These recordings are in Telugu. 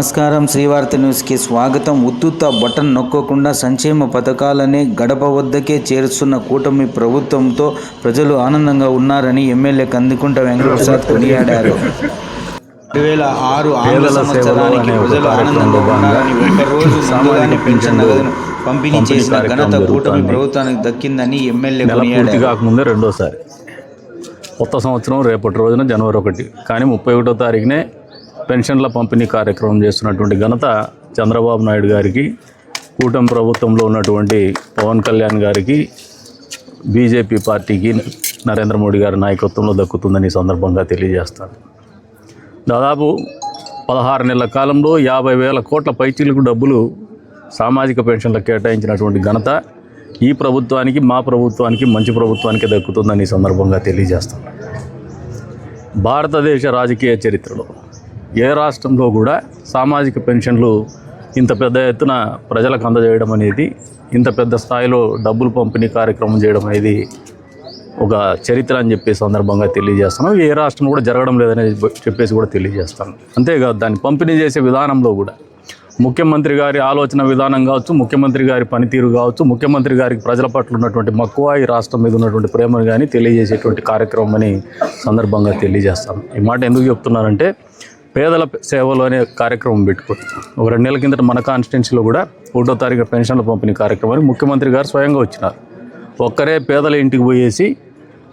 నమస్కారం. శ్రీవార్త న్యూస్కి స్వాగతం. ఉత్తుత్త బటన్ నొక్కకుండా సంక్షేమ పథకాలనే గడప వద్దకే చేరుస్తున్న కూటమి ప్రభుత్వంతో ప్రజలు ఆనందంగా ఉన్నారని ఎమ్మెల్యే కందికుంట వెంకటప్రసాద్ కొనియాడారు. రెండు వేల ఆరు ఆంగ్ల సంవత్సరానికి ప్రజలు ఆనందంగా ఉన్నారని ఒక్కరోజు ముందుగానే పెన్షన్ నగదును పంపిణీ చేసిన ఘనత కూటమి ప్రభుత్వానికి దక్కిందని ఎమ్మెల్యే కొనియాడారు. కాకముందే రెండోసారి. కొత్త సంవత్సరం రేపటి రోజున జనవరి ఒకటి. కానీ ముప్పై ఒకటో తారీఖునే పెన్షన్ల పంపిణీ కార్యక్రమం చేస్తున్నటువంటి ఘనత చంద్రబాబు నాయుడు గారికి కూటమి ప్రభుత్వంలో ఉన్నటువంటి పవన్ కళ్యాణ్ గారికి బీజేపీ పార్టీకి నరేంద్ర మోడీ గారి నాయకత్వంలో దక్కుతుందని ఈ సందర్భంగా తెలియజేస్తాను. దాదాపు పదహారు నెలల కాలంలో యాభై వేల కోట్ల పైచీలకు డబ్బులు సామాజిక పెన్షన్లకు కేటాయించినటువంటి ఘనత ఈ ప్రభుత్వానికి మా ప్రభుత్వానికి మంచి ప్రభుత్వానికి దక్కుతుందని ఈ సందర్భంగా తెలియజేస్తాను. భారతదేశ రాజకీయ చరిత్రలో ఏ రాష్ట్రంలో కూడా సామాజిక పెన్షన్లు ఇంత పెద్ద ఎత్తున ప్రజలకు అందజేయడం అనేది ఇంత పెద్ద స్థాయిలో డబ్బులు పంపిణీ కార్యక్రమం చేయడం అనేది ఒక చరిత్ర అని చెప్పే సందర్భంగా తెలియజేస్తాను ఏ రాష్ట్రం కూడా జరగడం లేదని చెప్పేసి కూడా తెలియజేస్తాను. అంతేకాదు దాన్ని పంపిణీ చేసే విధానంలో కూడా ముఖ్యమంత్రి గారి ఆలోచన విధానం కావచ్చు ముఖ్యమంత్రి గారి పనితీరు కావచ్చు ముఖ్యమంత్రి గారికి ప్రజల పట్ల ఉన్నటువంటి మక్కువ ఈ రాష్ట్రం మీద ఉన్నటువంటి ప్రేమను కానీ తెలియజేసేటువంటి కార్యక్రమం అని సందర్భంగా తెలియజేస్తాను. ఈ మాట ఎందుకు చెప్తున్నానంటే పేదల సేవలు అనే కార్యక్రమం పెట్టుకుని ఒక రెండు నెలల కిందట మన కాన్స్టిట్యున్సీలో కూడా ఒకటో తారీఖు పెన్షన్ల పంపిణీ కార్యక్రమానికి ముఖ్యమంత్రి గారు స్వయంగా వచ్చినారు. ఒక్కరే పేదల ఇంటికి పోయేసి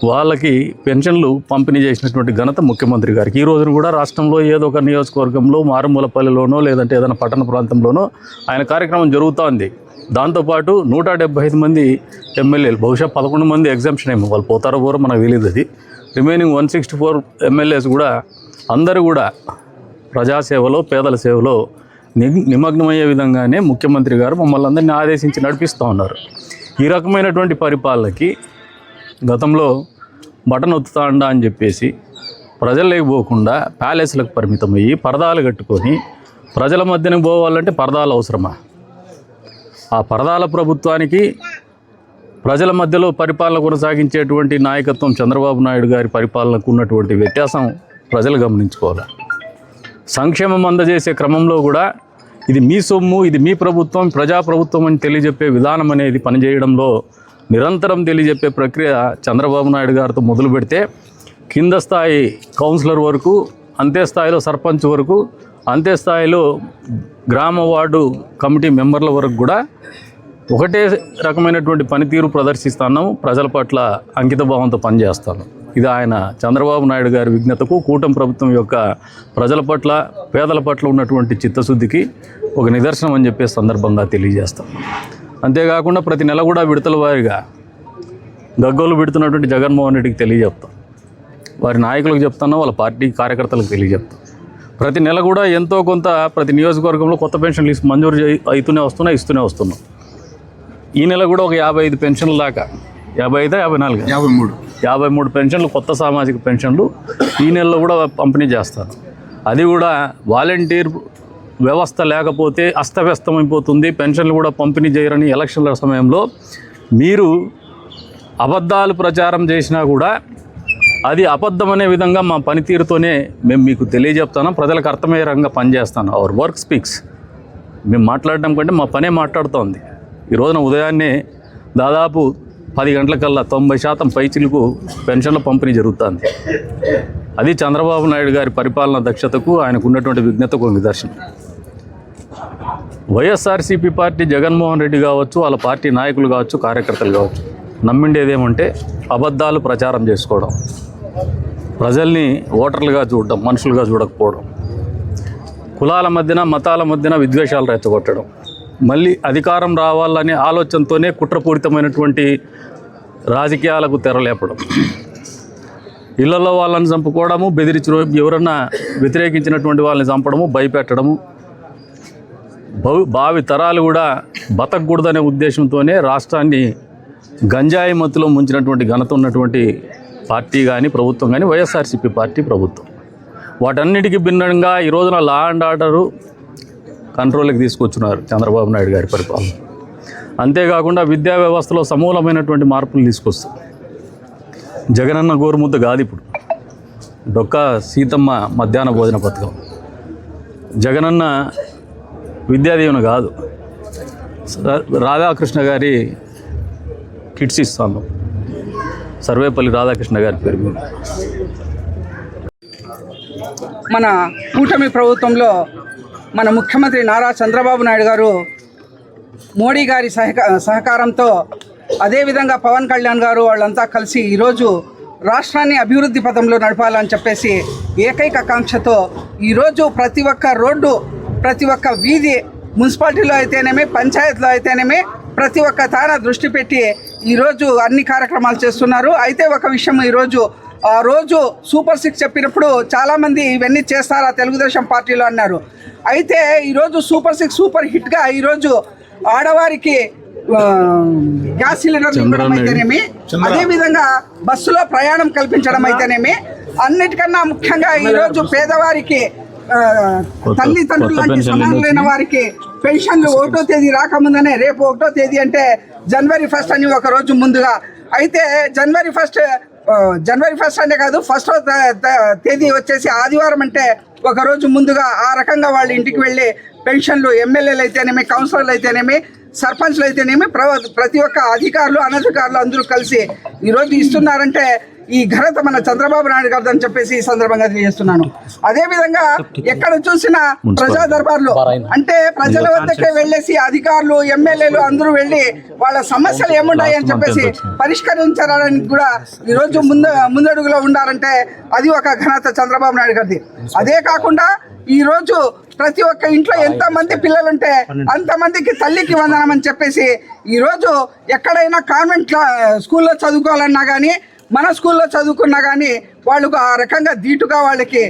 వాళ్ళకి పెన్షన్లు పంపిణీ చేసినటువంటి ఘనత ముఖ్యమంత్రి గారికి. ఈ రోజున కూడా రాష్ట్రంలో ఏదో ఒక నియోజకవర్గంలో మారుమూలపల్లిలోనో లేదంటే ఏదైనా పట్టణ ప్రాంతంలోనో ఆయన కార్యక్రమం జరుగుతోంది దాంతోపాటు నూట డెబ్బై ఐదు మంది ఎమ్మెల్యేలు బహుశా పదకొండు మంది ఎగ్జామ్షన్ ఏమో. వాళ్ళు పోతారో పోరో మనకు తెలియదు అది. Remaining one sixty four MLAs కూడా అందరూ కూడా ప్రజాసేవలో పేదల సేవలో ని- నిమగ్నమయ్యే విధంగానే ముఖ్యమంత్రి గారు మమ్మల్ని అందరినీ ఆదేశించి నడిపిస్తూ ఉన్నారు. ఈ రకమైనటువంటి పరిపాలనకి గతంలో బటన్ ఒత్తుతాండా అని చెప్పేసి ప్రజల్లోకి పోకుండా ప్యాలెస్లకు పరిమితమయ్యి పరదాలు కట్టుకొని ప్రజల మధ్యన పోవాలంటే పరదాలు అవసరమా? ఆ పరదాల ప్రభుత్వానికి ప్రజల మధ్యలో పరిపాలన కొనసాగించేటువంటి నాయకత్వం చంద్రబాబు నాయుడు గారి పరిపాలనకు ఉన్నటువంటి వ్యత్యాసం ప్రజలు గమనించుకోవాలి. సంక్షేమం అందజేసే క్రమంలో కూడా ఇది మీ సొమ్ము ఇది మీ ప్రభుత్వం ప్రజాప్రభుత్వం అని తెలియజెప్పే విధానం అనేది పనిచేయడంలో నిరంతరం తెలియజెప్పే ప్రక్రియ చంద్రబాబు నాయుడు గారితో మొదలు పెడితే కింద స్థాయి కౌన్సిలర్ వరకు అంతే స్థాయిలో సర్పంచ్ వరకు అంతే స్థాయిలో గ్రామ వార్డు కమిటీ మెంబర్ల వరకు కూడా ఒకటే రకమైనటువంటి పనితీరు ప్రదర్శిస్తాను ప్రజల పట్ల అంకిత భావంతో పనిచేస్తాను. ఇది ఆయన చంద్రబాబు నాయుడు గారి విజ్ఞతకు కూటమి ప్రభుత్వం యొక్క ప్రజల పట్ల పేదల పట్ల ఉన్నటువంటి చిత్తశుద్ధికి ఒక నిదర్శనం అని చెప్పే సందర్భంగా తెలియజేస్తాం. అంతేకాకుండా ప్రతి నెల కూడా విడతల వారిగా గగ్గోలు పెడుతున్నటువంటి జగన్మోహన్ రెడ్డికి తెలియజెప్తాం వారి నాయకులకు చెప్తాను వాళ్ళ పార్టీ కార్యకర్తలకు తెలియజెప్తాం ప్రతి నెల కూడా ఎంతో కొంత ప్రతి నియోజకవర్గంలో కొత్త పెన్షన్లు మంజూరు అవుతూనే వస్తున్నాయి ఇస్తూనే వస్తున్నాం. ఈ నెల కూడా ఒక యాభై ఐదు పెన్షన్ల దాకా యాభై ఐదా యాభై నాలుగు? యాభై మూడు. యాభై మూడు పెన్షన్లు కొత్త సామాజిక పెన్షన్లు ఈ నెలలో కూడా పంపిణీ చేస్తారు. అది కూడా వాలంటీర్ వ్యవస్థ లేకపోతే అస్తవ్యస్తమైపోతుంది. పెన్షన్లు కూడా పంపిణీ చేయరని ఎలక్షన్ల సమయంలో మీరు అబద్ధాలు ప్రచారం చేసినా కూడా అది అబద్ధం అనే విధంగా మా పనితీరుతోనే మేము మీకు తెలియజెప్తాను. ప్రజలకు అర్థమయ్యే రంగా పనిచేస్తాను. అవర్ వర్క్ స్పీక్స్ మేము మాట్లాడడం కంటే మా పనే మాట్లాడుతోంది. ఈ రోజున ఉదయాన్నే దాదాపు పది గంటలకల్లా తొంభై శాతం పైచిలకు పెన్షన్ల పంపిణీ జరుగుతుంది. అది చంద్రబాబు నాయుడు గారి పరిపాలన దక్షతకు ఆయనకు ఉన్నటువంటి విజ్ఞతకు నిదర్శనం. వైఎస్ఆర్సీపీ పార్టీ జగన్మోహన్ రెడ్డి కావచ్చు వాళ్ళ పార్టీ నాయకులు కావచ్చు కార్యకర్తలు కావచ్చు నమ్మిండేదేమంటే అబద్ధాలు ప్రచారం చేసుకోవడం. ప్రజల్ని ఓటర్లుగా చూడడం మనుషులుగా చూడకపోవడం. కులాల మధ్యన మతాల మధ్యన విద్వేషాలు రెచ్చగొట్టడం. మళ్ళీ అధికారం రావాలనే ఆలోచనతోనే కుట్రపూరితమైనటువంటి రాజకీయాలకు తెరలేపడం. ఇళ్ళలో వాళ్ళని చంపుకోవడము బెదిరించి ఎవరన్నా వ్యతిరేకించినటువంటి వాళ్ళని చంపడము భయపెట్టడము భవి భావి తరాలు కూడా బతకూడదనే ఉద్దేశంతోనే రాష్ట్రాన్ని గంజాయి మత్తులో ముంచినటువంటి ఘనత ఉన్నటువంటి పార్టీ కానీ ప్రభుత్వం కానీ వైఎస్ఆర్సీపీ పార్టీ ప్రభుత్వం. వాటన్నిటికీ భిన్నంగా ఈ రోజున లా అండ్ ఆర్డరు కంట్రోల్కి తీసుకొచ్చున్నారు చంద్రబాబు నాయుడు గారి పరిపాలన. అంతేకాకుండా విద్యా వ్యవస్థలో సమూలమైనటువంటి మార్పులు తీసుకొస్తారు. జగనన్న గోరుముద్ద కాదు ఇప్పుడు. డొక్క సీతమ్మ మధ్యాహ్న భోజన పథకం. జగనన్న విద్యాదీవెన కాదు. రాధాకృష్ణ గారి కిట్స్ ఇస్తాను. సర్వేపల్లి రాధాకృష్ణ గారి పేరు మీద. మన కూటమి ప్రభుత్వంలో మన ముఖ్యమంత్రి నారా చంద్రబాబు నాయుడు గారు మోడీ గారి సహక సహకారంతో అదేవిధంగా పవన్ కళ్యాణ్ గారు వాళ్ళంతా కలిసి ఈరోజు రాష్ట్రాన్ని అభివృద్ధి పథంలో నడపాలని చెప్పేసి ఏకైక కాంక్షతో ఈరోజు ప్రతి ఒక్క రోడ్డు ప్రతి ఒక్క వీధి మున్సిపాలిటీలో అయితేనేమి పంచాయతీలో అయితేనేమి ప్రతి ఒక్క తాన దృష్టి పెట్టి ఈరోజు అన్ని కార్యక్రమాలు చేస్తున్నారు. అయితే ఒక విషయం ఈరోజు ఆ రోజు సూపర్ సిక్స్ చెప్పినప్పుడు చాలామంది ఇవన్నీ చేస్తారా తెలుగుదేశం పార్టీలో అన్నారు. అయితే ఈరోజు సూపర్ సిక్స్ సూపర్ హిట్గా ఈరోజు ఆడవారికి గ్యాస్ సిలిండర్ ఇవ్వడం అయితేనేమి అదేవిధంగా బస్సులో ప్రయాణం కల్పించడం అయితేనేమి అన్నిటికన్నా ముఖ్యంగా ఈరోజు పేదవారికి తల్లిదండ్రులు లాంటి పెన్షన్లు సమానులైన వారికి పెన్షన్లు ఒకటో తేదీ రాకముందనే రేపు ఒకటో తేదీ అంటే జనవరి ఫస్ట్ అని ఒక రోజు ముందుగా. అయితే జనవరి ఫస్ట్ జనవరి ఫస్ట్ అనే కాదు ఫస్ట్ తేదీ వచ్చేసి ఆదివారం అంటే ఒక రోజు ముందుగా ఆ రకంగా వాళ్ళ ఇంటికి వెళ్ళి పెన్షన్లు ఎమ్మెల్యేలు అయితేనేమి కౌన్సిలర్లు అయితేనేమి సర్పంచ్లు అయితేనేమి ప్ర- ప్రతి ఒక్క అధికారులు అనధికారులు అందరూ కలిసి ఈరోజు ఇస్తున్నారంటే ఈ ఘనత మన చంద్రబాబు నాయుడు గారు అని చెప్పేసి ఈ సందర్భంగా తెలియజేస్తున్నాను. అదే విధంగా ఎక్కడ చూసినా ప్రజా దర్బార్లు అంటే ప్రజల వద్దకే వెళ్ళేసి అధికారులు ఎమ్మెల్యేలు అందరూ వెళ్ళి వాళ్ళ సమస్యలు ఏమున్నాయి అని చెప్పేసి పరిష్కరించాలని కూడా ఈరోజు ముందు ముందడుగులో ఉండాలంటే అది ఒక ఘనత చంద్రబాబు నాయుడు గారిది. అదే కాకుండా ఈ రోజు ప్రతి ఒక్క ఇంట్లో ఎంత మంది పిల్లలుంటే అంతమందికి తల్లికి వందనం అని చెప్పేసి ఈ రోజు ఎక్కడైనా కాన్వెంట్ క్లా- స్కూల్లో చదువుకోవాలన్నా కానీ మన స్కూల్లో చదువుకున్నా కానీ వాళ్ళకు ఆ రకంగా ధీటుగా వాళ్ళకి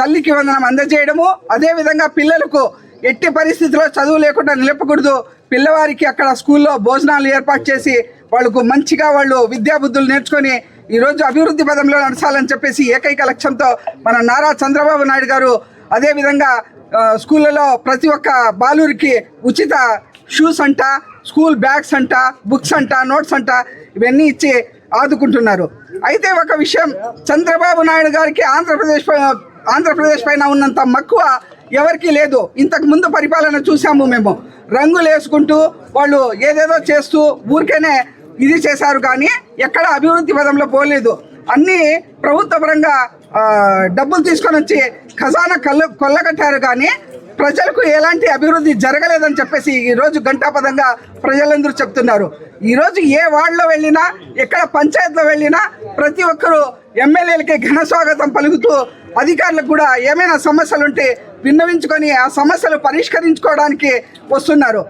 తల్లికి వందనం అందజేయడము. అదేవిధంగా పిల్లలకు ఎట్టి పరిస్థితిలో చదువు లేకుండా నిలపకూడదు. పిల్లవారికి అక్కడ స్కూల్లో భోజనాలు ఏర్పాటు చేసి వాళ్ళకు మంచిగా వాళ్ళు విద్యాబుద్ధులు నేర్చుకొని ఈరోజు అభివృద్ధి పదంలో నడచాలని చెప్పేసి ఏకైక లక్ష్యంతో మన నారా చంద్రబాబు నాయుడు గారు అదేవిధంగా స్కూళ్ళలో ప్రతి ఒక్క బాలురికి ఉచిత షూస్ అంట స్కూల్ బ్యాగ్స్ అంట బుక్స్ అంట నోట్స్ అంట ఇవన్నీ ఇచ్చి ఆదుకుంటున్నారు. అయితే ఒక విషయం చంద్రబాబు నాయుడు గారికి ఆంధ్రప్రదేశ్ ఆంధ్రప్రదేశ్ పైన ఉన్నంత మక్కువ ఎవరికీ లేదు. ఇంతకు ముందు పరిపాలన చూసాము మేము. రంగులు వేసుకుంటూ వాళ్ళు ఏదేదో చేస్తూ ఊరికేనే ఇది చేశారు కానీ ఎక్కడ అభివృద్ధి పదంలో పోలేదు. అన్నీ ప్రభుత్వ పరంగా డబ్బులు తీసుకొని వచ్చి ఖజానా కళ్ళు కొల్లగట్టారు కానీ ప్రజలకు ఎలాంటి అభివృద్ధి జరగలేదని చెప్పేసి ఈరోజు గంటాపదంగా ప్రజలందరూ చెప్తున్నారు. ఈరోజు ఏ వార్డులో వెళ్ళినా ఎక్కడ పంచాయతీలో వెళ్ళినా ప్రతి ఒక్కరూ ఎమ్మెల్యేలకి ఘన స్వాగతం పలుకుతూ అధికారులకు కూడా ఏమైనా సమస్యలు ఉంటే విన్నవించుకొని ఆ సమస్యలు పరిష్కరించుకోవడానికి వస్తున్నారు.